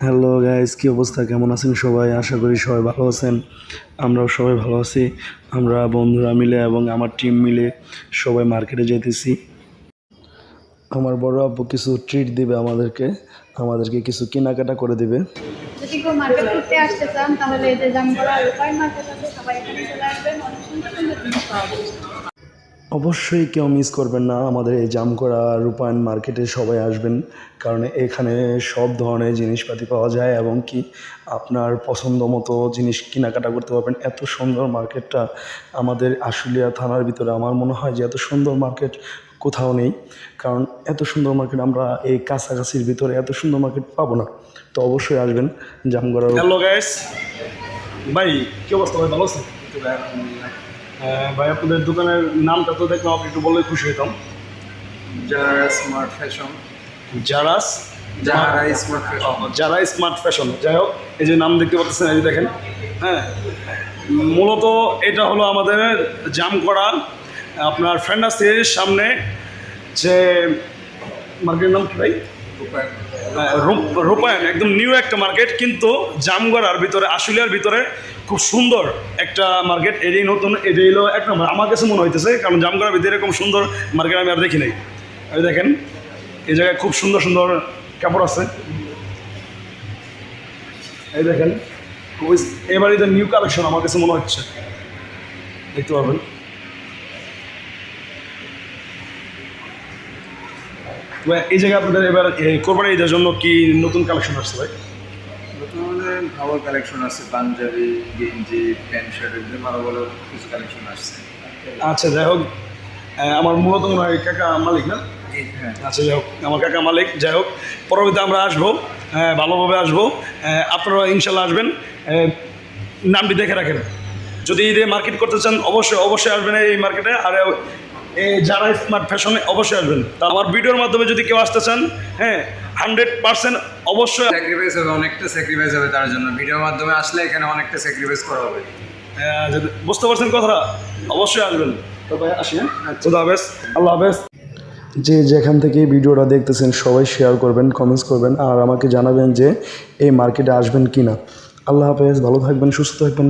Hello guys কী অবস্থা? কেমন আছেন সবাই? আশা করি সবাই ভালো আছেন। আমরাও সবাই ভালো আছি। আমরা বন্ধুরা মিলে এবং আমার টিম মিলে সবাই মার্কেটে যেতেছি আমার বড় আব্বু কিছু ট্রিট দিবে আমাদেরকে। আমাদেরকে কিছু কেনাকাটা করে দিবে। অবশ্যই কেউ মিস করবেন না। আমাদের এই জামকড়া রূপায়ণ মার্কেটে সবাই আসবেন। কারণ এখানে সব ধরনের জিনিসপাতি পাওয়া যায় এবং কি আপনার পছন্দ মতো জিনিস কেনাকাটা করতে পারবেন। এত সুন্দর মার্কেটটা আমাদের আশুলিয়া থানার ভিতরে আমার মনে হয় যে এত সুন্দর মার্কেট কোথাও নেই। কারণ এত সুন্দর মার্কেট আমরা এই কাছাকাছির ভিতরে এত সুন্দর মার্কেট পাবো না। তো অবশ্যই আসবেন জামগড়া গাইস ভাই কি অবস্থা? ভাই ভালো হ্যাঁ, ভাই আপনাদের দোকানের নামটা তো দেখলাম আপনি একটু বললে খুশি হতাম। যারা স্মার্ট ফ্যাশন। জারাস? যারা স্মার্ট ফ্যাশন। যারা স্মার্ট ফ্যাশন। যাই হোক এই যে নাম দেখতে পাচ্ছেন এই দেখেন হ্যাঁ? মূলত এটা হলো আমাদের জাম করা আপনার ফ্রেন্ডাসের সামনে যে মার্কেটের নাম কি ভাই? রূপায়ণ। একদম নিউ একটা মার্কেট কিন্তু জামগড়ার ভিতরে, আশুলিয়ার ভিতরে খুব সুন্দর একটা মার্কেট এটাই নতুন এটাই হলো এক নম্বর আমার কাছে মনে হইতেছে, কারণ জামগড়ার ভিতরে এরকম সুন্দর মার্কেট আমি আর দেখি নাই। এই দেখেন, এই জায়গায় খুব সুন্দর সুন্দর কাপড় আছে। এই দেখেন এবার নিউ কালেকশন আমার কাছে মনে হচ্ছে। দেখতে পারবেন। এই জায়গায় আপনাদের এবার কোরবানি ঈদের জন্য কি নতুন কালেকশন আসছে ভাই? আমাদের ভালো কালেকশন আছে পাঞ্জাবি গেঞ্জি প্যান্ট শার্ট এগুলো ভালো ভালো কিছু কালেকশন আসছে। আচ্ছা যাই হোক আমার মূলত মনে হয় কাকা মালিক না? হ্যাঁ। আচ্ছা যাই হোক আমার কাকা মালিক যাই হোক পরবর্তীতে আমরা আসব হ্যাঁ, ভালোভাবে আসব আপনারা ইনশাল্লাহ আসবেন নামটি দেখে রাখেন। যদি ঈদে মার্কেট করতে চান অবশ্যই অবশ্যই আসবেন এই মার্কেটে আর যারা স্মার্ট ফ্যাশনে অবশ্যই আসবেন। তা আমার ভিডিওর মাধ্যমে যদি কেউ আসতে চান হ্যাঁ হান্ড্রেড পার্সেন্ট অবশ্যই স্যাক্রিফাইস হবে অনেকটা স্যাক্রিফাইস হবে তার জন্য। ভিডিওর মাধ্যমে আসলে এখানে অনেকটা স্যাক্রিফাইস করা হবে। আহ, যদি বুঝতে পারছেন কথাটা? অবশ্যই আসবেন। তো ভাই আসি হ্যাঁ? খুদা হাফেজ। আল্লাহ হাফেজ। যে যেখান থেকে ভিডিওটা দেখতেছেন সবাই শেয়ার করবেন কমেন্টস করবেন আর আমাকে জানাবেন যে এই মার্কেটে আসবেন কি না আল্লাহ হাফেজ ভালো থাকবেন সুস্থ থাকবেন।